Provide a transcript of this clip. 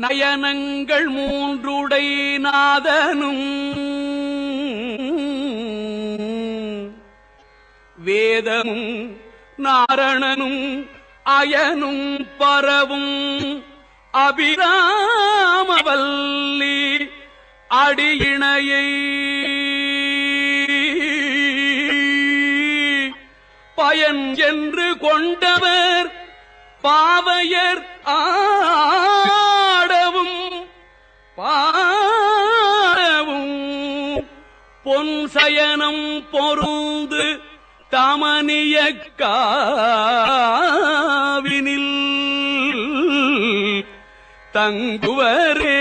நயனங்கள் மூன்றுடை நாதனும். வேதமும் நாரணனும் அயனும் பரவும். அபிராமவல்லி அடியிணையை பயன் என்று கொண்டவர் பாவையர் ஆ பாடவும் பொன் சயனம் பொருந்து தமனிய காவினில் தங்குவரே.